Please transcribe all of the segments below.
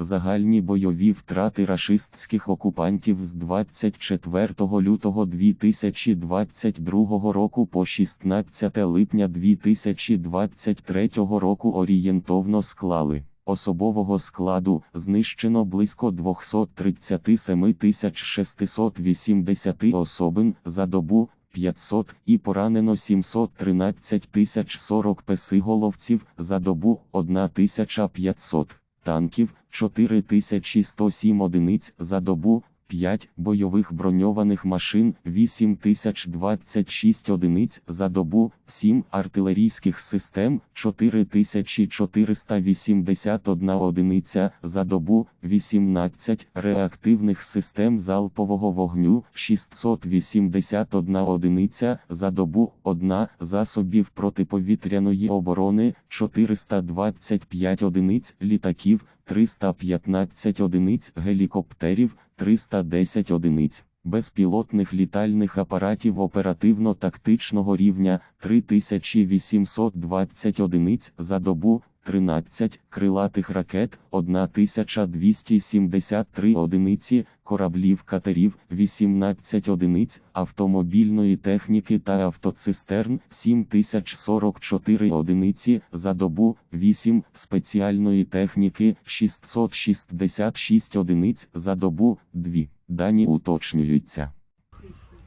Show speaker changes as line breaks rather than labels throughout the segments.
Загальні бойові втрати рашистських окупантів з 24 лютого 2022 року по 16 липня 2023 року орієнтовно склали. Особового складу знищено близько 237 680 особин за добу 500 і поранено 713 040 песиголовців за добу 1500 танків 4107 одиниць за добу, 5 бойових броньованих машин 8026 одиниць за добу, 7 артилерійських систем 4481 одиниця за добу, 18 реактивних систем залпового вогню 681 одиниця за добу, 1 засобів протиповітряної оборони 425 одиниць літаків 315 одиниць гелікоптерів, 310 одиниць безпілотних літальних апаратів оперативно-тактичного рівня 3820 одиниць за добу, 13 крилатих ракет, 1273 одиниці, кораблів катерів, 18 одиниць, автомобільної техніки та автоцистерн, 7044 одиниці за добу, 8 спеціальної техніки, 666 одиниць за добу, 2. Дані уточнюються.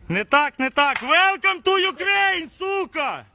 Не так, не так. Welcome to Ukraine, сука!